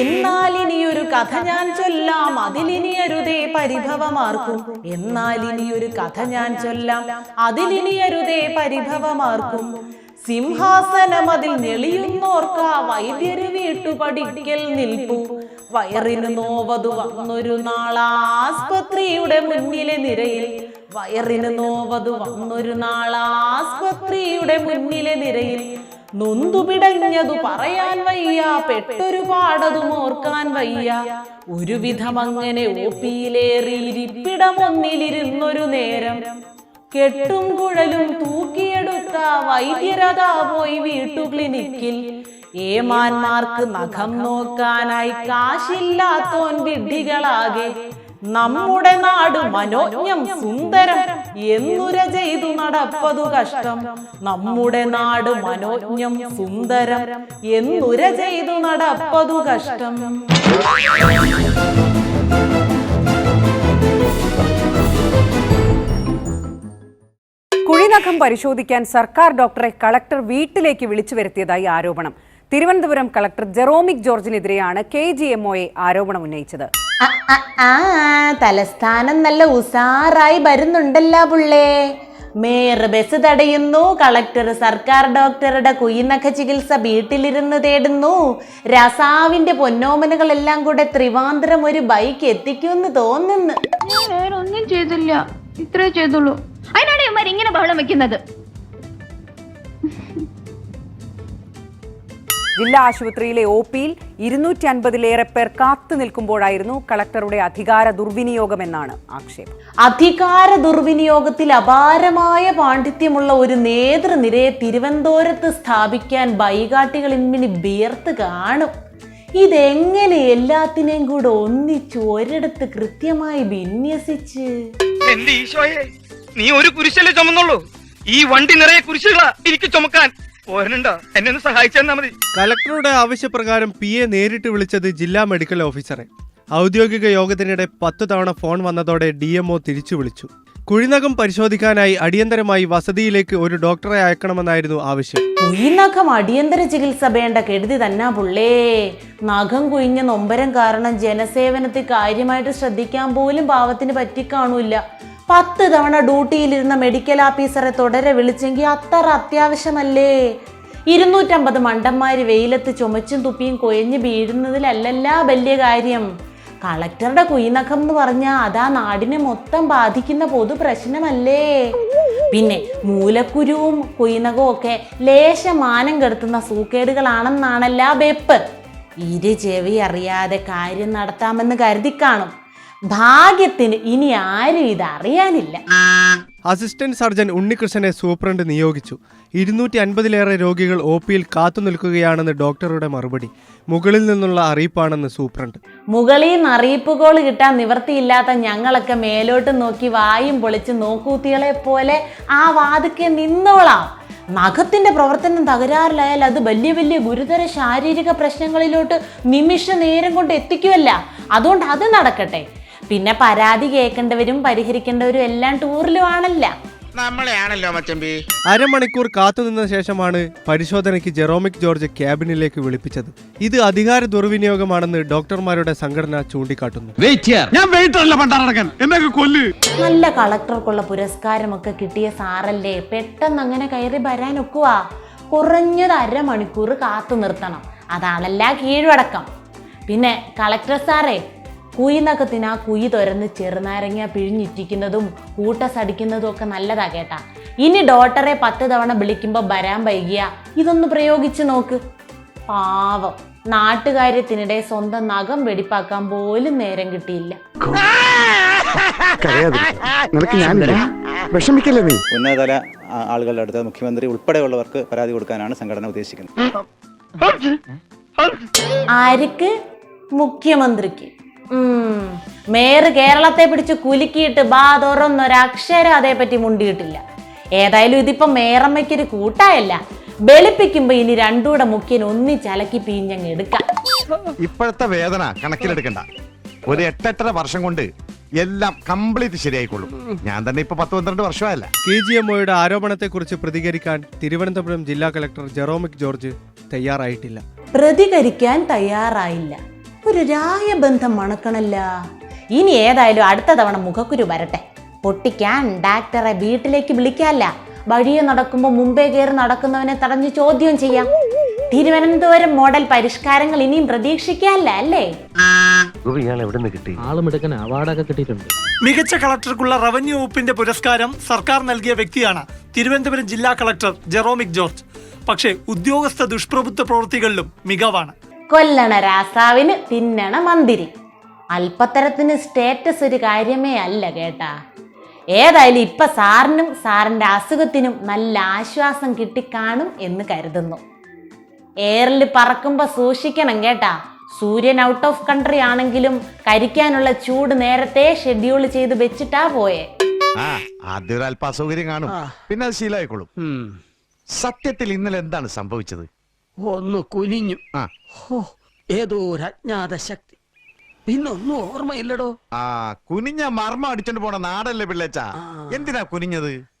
എന്നാൽ ഇനിയൊരു കഥ ഞാൻ ചൊല്ലാം അതിലിനിയരുതേ പരിഭവമാർക്കും. എന്നാൽ ഇനിയൊരു കഥ ഞാൻ ചൊല്ലാം അതിലിനിയരുതേ പരിഭവമാർക്കും. സിംഹാസനം അതിൽ ഞെളിയുന്നോർക്ക വൈദ്യര് വീട്ടുപടിക്കൽ നിൽപ്പു. വയറിന് നോവതു വന്നൊരു നാളാസ്പത്രിയുടെ മുന്നിലെ നിരയിൽ. വയറിന് നോവതു വന്നൊരു നാളാസ്പത്രിയുടെ മുന്നിലെ നിരയിൽ. നൊന്തുപിടഞ്ഞതു പറയാൻ വയ്യ പെട്ടൊരു പാടതും ഓർക്കാൻ വയ്യ. ഒരുവിധം അങ്ങനെ ഓപ്പിയിലേറി ഇരിപ്പിടമൊന്നിലിരുന്നൊരു നേരം കെട്ടും കുഴലും തൂക്കിയെടുത്ത വൈദ്യരതാ പോയി വീട്ടു ക്ലിനിക്കിൽ. ഏമാന്മാർക്ക് നഖം നോക്കാനായി കാശില്ലാത്തോൻ വിഡ്ഢികളാകെ നമ്മുടെ നാട് മനോജ്ഞം സുന്ദരം. എന്നുര ചെയ്തു നടപ്പതു കഷ്ടം. നമ്മുടെ നാട് മനോജ്ഞം സുന്ദരം. എന്നുര ചെയ്തു നടപ്പതു കഷ്ടം. കുഴിനഖം പരിശോധിക്കാൻ സർക്കാർ ഡോക്ടറെ കളക്ടർ വീട്ടിലേക്ക് വിളിച്ചു വരുത്തിയതായി ആരോപണം. തിരുവനന്തപുരം കളക്ടർ ജെറോമിക് ജോർജിനെതിരെയാണ് കെ ജി എം ആരോപണം ഉന്നയിച്ചത്. തലസ്ഥാനം നല്ല ഉസാറായി വരുന്നുണ്ടല്ലോ പുള്ളേ. മേയർ ബസ് തടയുന്നു കളക്ടർ സർക്കാർ ഡോക്ടറുടെ കുയിനഖ ചികിത്സ വീട്ടിലിരുന്ന് തേടുന്നു. രസാവിന്റെ പൊന്നോമനകളെല്ലാം കൂടെ ത്രിവാന്തരം ഒരു ബൈക്ക് എത്തിക്കുമെന്ന് തോന്നുന്നു. ഒന്നും ചെയ്തില്ല. ഇത്രേ ചെയ്തുള്ളൂ. അതിനാണ് ഇങ്ങനെ ബഹളം വെക്കുന്നത്. ജില്ലാ ആശുപത്രിയിലെ ഒ പിയിൽ ഇരുന്നൂറ്റി അൻപതിലേറെ പേർ കാത്തു നിൽക്കുമ്പോഴായിരുന്നു കളക്ടറുടെ അധികാര ദുർവിനിയോഗമെന്നാണ് ആക്ഷേപം. അധികാര ദുർവിനിയോഗത്തിൽ അപാരമായ പാണ്ഡിത്യമുള്ള ഒരു നേതൃനിരയെ തിരുവനന്തപുരത്ത് സ്ഥാപിക്കാൻ ബൈകാട്ടികൾ ഇമ്മിനി ബിയർത്ത് കാണും. ഇതെങ്ങനെ എല്ലാത്തിനെയും കൂടെ ഒന്നിച്ച് ഒരിടത്ത് കൃത്യമായി വിന്യസിച്ച്? നീ ഒരു കുരിശല്ലേ ചുമന്നുള്ളൂ? ഈ വണ്ടി നിറയെ കുരിശുകളാ എനിക്ക് ചുമക്കാൻ. പോരനുണ്ടോ എന്നെ ഒന്ന് മതി. കലക്ടറുടെ ആവശ്യപ്രകാരം പി എ നേരിട്ട് വിളിച്ചത് ജില്ലാ മെഡിക്കൽ ഓഫീസറെ. ഔദ്യോഗിക യോഗത്തിനിടെ പത്തു തവണ ഫോൺ വന്നതോടെ ഡി എംഒ തിരിച്ചു വിളിച്ചു. കുഴിനകം പരിശോധിക്കാനായി അടിയന്തരമായി വസതിയിലേക്ക് ഒരു ഡോക്ടറെ അയക്കണമെന്നായിരുന്നു ആവശ്യം. കുഴിനഖം അടിയന്തര ചികിത്സ വേണ്ട കെടുതി തന്നെ പുള്ളേ. നഖം കുഴിഞ്ഞ നൊമ്പരം കാരണം ജനസേവനത്തിൽ കാര്യമായിട്ട് ശ്രദ്ധിക്കാൻ പോലും പാവത്തിന് പറ്റിക്കാണൂല പത്ത് തവണ ഡ്യൂട്ടിയിലിരുന്ന മെഡിക്കൽ ഓഫീസറെ തുടരെ വിളിച്ചെങ്കിൽ അത്ര അത്യാവശ്യമല്ലേ? ഇരുന്നൂറ്റമ്പത് മണ്ടന്മാർ വെയിലത്ത് ചുമച്ചും തുപ്പിയും കൊയഞ്ഞ് വീഴുന്നതിലല്ലല്ല വലിയ കാര്യം. കളക്ടറുടെ കുയിനഖം എന്ന് പറഞ്ഞാൽ അതാ നാടിനെ മൊത്തം ബാധിക്കുന്ന പൊതു പ്രശ്നമല്ലേ? പിന്നെ മൂലക്കുരുവും കുയിനകവും ഒക്കെ ലേശമാനം കെടുത്തുന്ന സൂക്കേടുകളാണെന്നാണല്ല വെപ്പ് ഇരു ചെവി അറിയാതെ കാര്യം നടത്താമെന്ന് കരുതി കാണും. ഭാഗ്യത്തിന് ഇനി ആരും ഇത് അറിയാനില്ല അസിസ്റ്റന്റ് സർജൻ ഉണ്ണികൃഷ്ണനെ സൂപ്രണ്ട് നിയോഗിച്ചു. ഇരുന്നൂറ്റി അൻപതിലേറെ രോഗികൾ ഒ പിയിൽ കാത്തു നിൽക്കുകയാണെന്ന് ഡോക്ടറുടെ മറുപടി. മുകളിൽ നിന്നുള്ള അറിയിപ്പാണെന്ന് സൂപ്രണ്ട്. മുകളിൽ നിന്ന് അറിയിപ്പുകൾ കിട്ടാൻ നിവർത്തിയില്ലാത്ത ഞങ്ങളൊക്കെ മേലോട്ട് നോക്കി വായും പൊളിച്ച് നോക്കൂത്തികളെ പോലെ ആ വാതുക്കെ നിന്നോളാം. നഖത്തിന്റെ പ്രവർത്തനം തകരാറിലായാൽ അത് വലിയ വലിയ ഗുരുതര ശാരീരിക പ്രശ്നങ്ങളിലോട്ട് നിമിഷ നേരം കൊണ്ട് എത്തിക്കുമല്ല അതുകൊണ്ട് അത് നടക്കട്ടെ. പിന്നെ പരാതി കേൾക്കേണ്ടവരും പരിഹരിക്കേണ്ടവരും എല്ലാം ടൂറിലും ആണല്ല നമ്മളെയാണല്ലോ മച്ചമ്പി. അരമണിക്കൂർ കാത്തുനിന്ന ശേഷമാണ് പരിശോധനയ്ക്ക് ജെറോമിക് ജോർജ് ക്യാബിനിലേക്ക് വിളിപ്പിച്ചത്. ഇത് അധികാര ദുർവിനിയോഗമാണെന്ന് ഡോക്ടർമാരുടെ സംഘടന ചൂണ്ടിക്കാട്ടുന്നു. നല്ല കളക്ടർക്കുള്ള പുരസ്കാരമൊക്കെ കിട്ടിയ സാറല്ലേ പെട്ടെന്ന് അങ്ങനെ കയറി വരാൻ ഒക്കുവാ കുറഞ്ഞത് അരമണിക്കൂർ കാത്തു നിർത്തണം അതാണല്ല കീഴടക്കം. പിന്നെ കളക്ടർ സാറേ കുയിനകത്തിന് ആ കുയി തുരന്ന് ചെറുനാരങ്ങ പിഴിഞ്ഞിറ്റിക്കുന്നതും കൂട്ടസടിക്കുന്നതും ഒക്കെ നല്ലതാ കേട്ടാ. ഇനി ഡോട്ടറെ പത്ത് തവണ വിളിക്കുമ്പോൾ വരാൻ വൈകിയ. ഇതൊന്ന് പ്രയോഗിച്ച് നോക്ക്. പാവം. നാട്ടുകാര്യത്തിനിടെ സ്വന്തം നഖം വെടിപ്പാക്കാൻ പോലും നേരം കിട്ടിയില്ല. നിനക്ക് ഞാനില്ല. വിഷമിക്കല്ലേ നീ? ഉന്നതതല ആളുകളുടെ അടുത്ത് മുഖ്യമന്ത്രി ഉൾപ്പെടെയുള്ളവർക്ക് പരാതി കൊടുക്കാനാണ് സംഘടന ഉദ്ദേശിക്കുന്നത്. ആർക്ക് മുഖ്യമന്ത്രിക്ക്. മേയർ കേരളത്തെ പിടിച്ച് കുലുക്കിയിട്ട് ബാ തുറന്നൊരക്ഷരം അതേപ്പറ്റി മുണ്ടിയിട്ടില്ല. ഏതായാലും ഇതിപ്പം മേയറമ്മയ്ക്കൊരു കൂട്ടായല്ല. വെളുപ്പിക്കുമ്പോ ഇനി രണ്ടൂടെ മുഖ്യൻ ഒന്നിച്ചലക്കി പീഞ്ഞങ്ങ് എടുക്കാം. ഇപ്പോഴത്തെ വേദന കണക്കിലെടുക്കണ്ട. ഒരു എട്ടെട്ടര വർഷം കൊണ്ട് എല്ലാം കംപ്ലീറ്റ് ശരിയായിക്കൊള്ളും. ഞാൻ തന്നെ ഇപ്പൊ പത്ത് പന്ത്രണ്ട് വർഷമായല്ല. കെ ജി എം ഒയുടെ ആരോപണത്തെക്കുറിച്ച് പ്രതികരിക്കാൻ തിരുവനന്തപുരം ജില്ലാ കളക്ടർ ജെറോമിക് ജോർജ് തയ്യാറായിട്ടില്ല. പ്രതികരിക്കാൻ തയ്യാറായില്ല. ഒരു രായബന്ധം മണക്കണല്ല. ഇനി ഏതായാലും അടുത്ത തവണ മുഖക്കുരു വരട്ടെ. പൊട്ടിക്കാൻ ഡാക്ടറെ വീട്ടിലേക്ക് വിളിക്കാല്ല. വഴിയെ നടക്കുമ്പോൾ മുമ്പേ കയറി നടക്കുന്നവനെ തടഞ്ഞു ചോദ്യം ചെയ്യാം. തിരുവനന്തപുരം മോഡൽ പരിഷ്കാരങ്ങൾ ഇനിയും പ്രതീക്ഷിക്കാല്ല അല്ലേ? മികച്ച കളക്ടർക്കുള്ള റവന്യൂ വകുപ്പിന്റെ പുരസ്കാരം സർക്കാർ നൽകിയ വ്യക്തിയാണ് തിരുവനന്തപുരം ജില്ലാ കളക്ടർ ജെറോമിക് ജോർജ്. പക്ഷേ ഉദ്യോഗസ്ഥ ദുഷ്പ്രഭുത്വ പ്രവൃത്തികളിലും മികവാണ്. കൊല്ലണ രാസാവിന് തിന്നണ മന്തിരി. അല്പത്തരത്തിന് സ്റ്റേറ്റസ് ഒരു കാര്യമേ അല്ല കേട്ടാ. ഏതായാലും ഇപ്പൊ സാറിനും സാറിന്റെ അസുഖത്തിനും നല്ല ആശ്വാസം കിട്ടിക്കാണും എന്ന് കരുതുന്നു. എയറിൽ പറക്കുമ്പോ സൂക്ഷിക്കണം കേട്ടാ. സൂര്യൻ ഔട്ട് ഓഫ് കൺട്രി ആണെങ്കിലും കരിക്കാനുള്ള ചൂട് നേരത്തെ ഷെഡ്യൂൾ ചെയ്ത് വെച്ചിട്ടാ പോയെ. ആ ആദ്യം ഒരു അല്പ അസൗകര്യം കാണും പിന്നെ അത് ശീലമായിക്കോളും സത്യത്തിൽ ഇന്നലെ എന്താണ് സംഭവിച്ചത്? ഒന്ന് കുനിഞ്ഞു. ആ. ഹോ, ഏതോ ഒരു അജ്ഞാത ശക്തി. പിന്നൊന്നും ഓർമ്മയില്ലടോ. ആ കുനിഞ്ഞ മർമ്മ അടിച്ചോണ്ട് പോണ നാടല്ലേ പിള്ളേച്ചാ? എന്തിനാ കുനിഞ്ഞത്?